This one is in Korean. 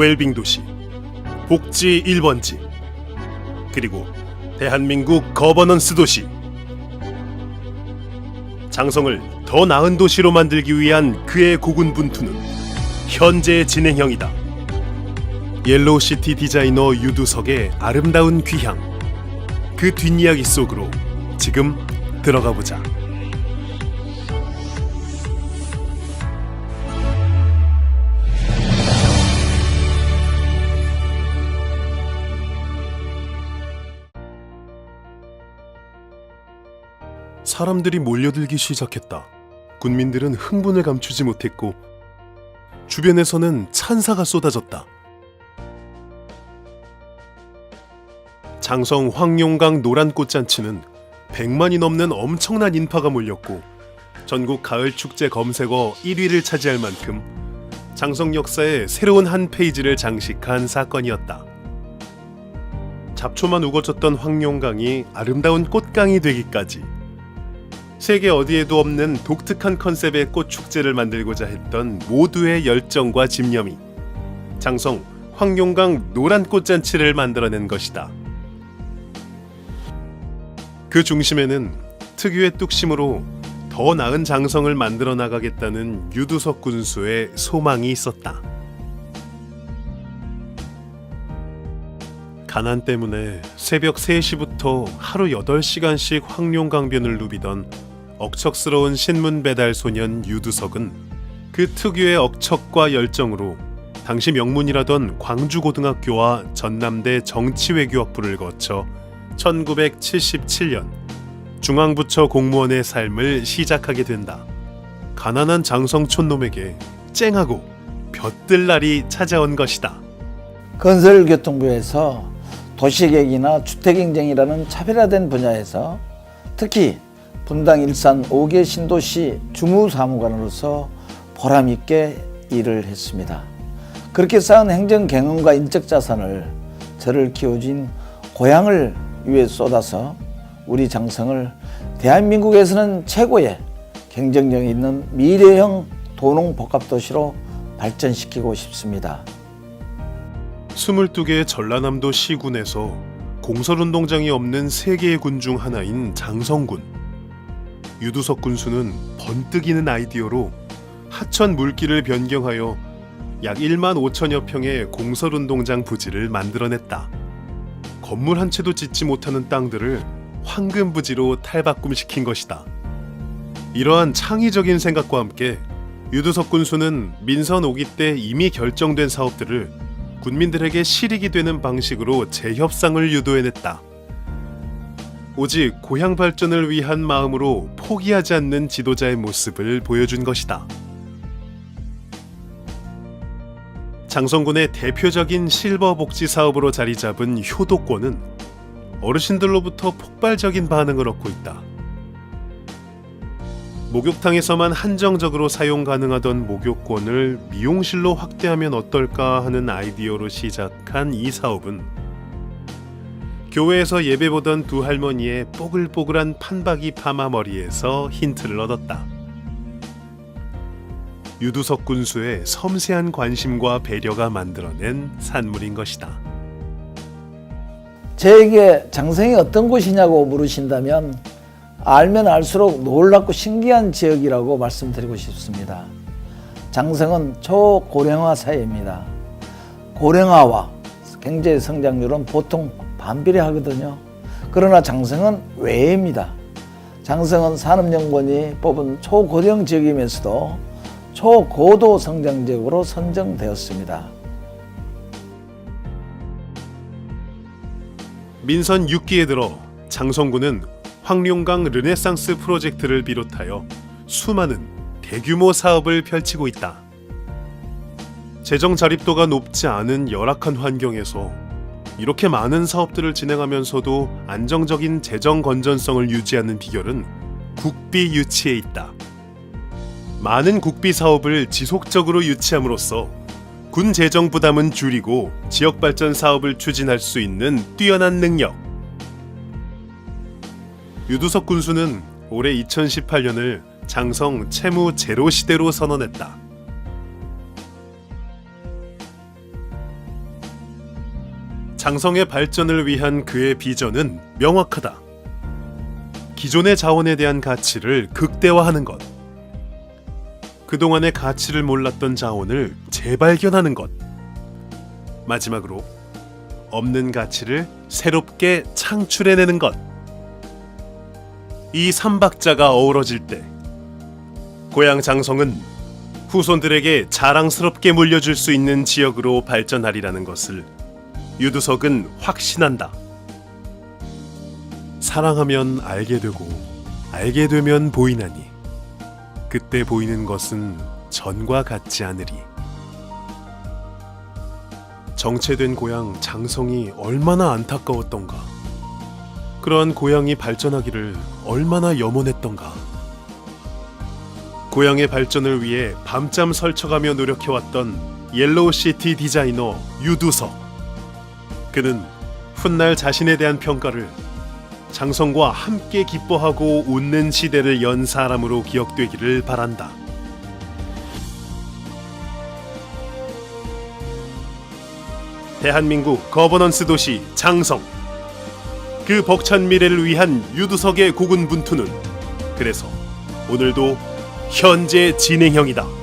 웰빙 도시, 복지 1번지, 그리고 대한민국 거버넌스 도시. 장성을 더 나은 도시로 만들기 위한 그의 고군분투는 현재 진행형이다. 옐로우시티 디자이너 유두석의 아름다운 귀향. 그 뒷이야기 속으로 지금 들어가 보자. 사람들이 몰려들기 시작했다. 군민들은 흥분을 감추지 못했고 주변에서는 찬사가 쏟아졌다. 장성 황룡강 노란 꽃잔치는 100만이 넘는 엄청난 인파가 몰렸고 전국 가을 축제 검색어 1위를 차지할 만큼 장성 역사의 새로운 한 페이지를 장식한 사건이었다. 잡초만 우거졌던 황룡강이 아름다운 꽃강이 되기까지 세계 어디에도 없는 독특한 컨셉의 꽃 축제를 만들고자 했던 모두의 열정과 집념이 장성 황룡강 노란 꽃잔치를 만들어낸 것이다. 그 중심에는 특유의 뚝심으로 더 나은 장성을 만들어 나가겠다는 유두석 군수의 소망이 있었다. 가난 때문에 새벽 3시부터 하루 8시간씩 황룡강변을 누비던 억척스러운 신문 배달 소년 유두석은 그 특유의 억척과 열정으로 당시 명문이라던 광주고등학교와 전남대 정치외교학부를 거쳐 1977년 중앙부처 공무원의 삶을 시작하게 된다. 가난한 장성촌 놈에게 쨍하고 볕들 날이 찾아온 것이다. 건설교통부에서 도시계획이나 주택행정이라는 차별화된 분야에서 특히 분당 일산 5개 신도시 주무사무관으로서 보람있게 일을 했습니다. 그렇게 쌓은 행정 경험과 인적 자산을 저를 키워준 고향을 위해 쏟아서 우리 장성을 대한민국에서는 최고의 경쟁력 있는 미래형 도농 복합도시로 발전시키고 싶습니다. 22개의 전라남도 시군에서 공설운동장이 없는 세개의 군 중 하나인 장성군. 유두석 군수는 번뜩이는 아이디어로 하천 물길을 변경하여 약 1만 5천여 평의 공설운동장 부지를 만들어냈다. 건물 한 채도 짓지 못하는 땅들을 황금 부지로 탈바꿈시킨 것이다. 이러한 창의적인 생각과 함께 유두석 군수는 민선 5기 때 이미 결정된 사업들을 군민들에게 실익이 되는 방식으로 재협상을 유도해냈다. 오직 고향 발전을 위한 마음으로 포기하지 않는 지도자의 모습을 보여준 것이다. 장성군의 대표적인 실버 복지 사업으로 자리 잡은 효도권은 어르신들로부터 폭발적인 반응을 얻고 있다. 목욕탕에서만 한정적으로 사용 가능하던 목욕권을 미용실로 확대하면 어떨까 하는 아이디어로 시작한 이 사업은 교회에서 예배 보던 두 할머니의 뽀글뽀글한 판박이 파마 머리에서 힌트를 얻었다. 유두석 군수의 섬세한 관심과 배려가 만들어낸 산물인 것이다. 저에게 장성이 어떤 곳이냐고 물으신다면 알면 알수록 놀랍고 신기한 지역이라고 말씀드리고 싶습니다. 장성은 초고령화 사회입니다. 고령화와 경제 성장률은 보통 반비례하거든요. 그러나 장성은 외입니다. 장성은 산업연구원이 뽑은 초고령 지역이면서도 초고도 성장 지역으로 선정되었습니다. 민선 6기에 들어 장성군은 황룡강 르네상스 프로젝트를 비롯하여 수많은 대규모 사업을 펼치고 있다. 재정 자립도가 높지 않은 열악한 환경에서 이렇게 많은 사업들을 진행하면서도 안정적인 재정 건전성을 유지하는 비결은 국비 유치에 있다. 많은 국비 사업을 지속적으로 유치함으로써 군 재정 부담은 줄이고 지역 발전 사업을 추진할 수 있는 뛰어난 능력. 유두석 군수는 올해 2018년을 장성 채무 제로 시대로 선언했다. 장성의 발전을 위한 그의 비전은 명확하다. 기존의 자원에 대한 가치를 극대화하는 것. 그동안의 가치를 몰랐던 자원을 재발견하는 것. 마지막으로 없는 가치를 새롭게 창출해내는 것. 이 삼박자가 어우러질 때 고향 장성은 후손들에게 자랑스럽게 물려줄 수 있는 지역으로 발전하리라는 것을 유두석은 확신한다. 사랑하면 알게 되고 알게 되면 보이나니 그때 보이는 것은 전과 같지 않으리. 정체된 고향 장성이 얼마나 안타까웠던가. 그러한 고향이 발전하기를 얼마나 염원했던가. 고향의 발전을 위해 밤잠 설쳐가며 노력해왔던 옐로우시티 디자이너 유두석. 그는 훗날 자신에 대한 평가를 장성과 함께 기뻐하고 웃는 시대를 연 사람으로 기억되기를 바란다. 대한민국 거버넌스 도시 장성. 그 벅찬 미래를 위한 유두석의 고군분투는 그래서 오늘도 현재 진행형이다.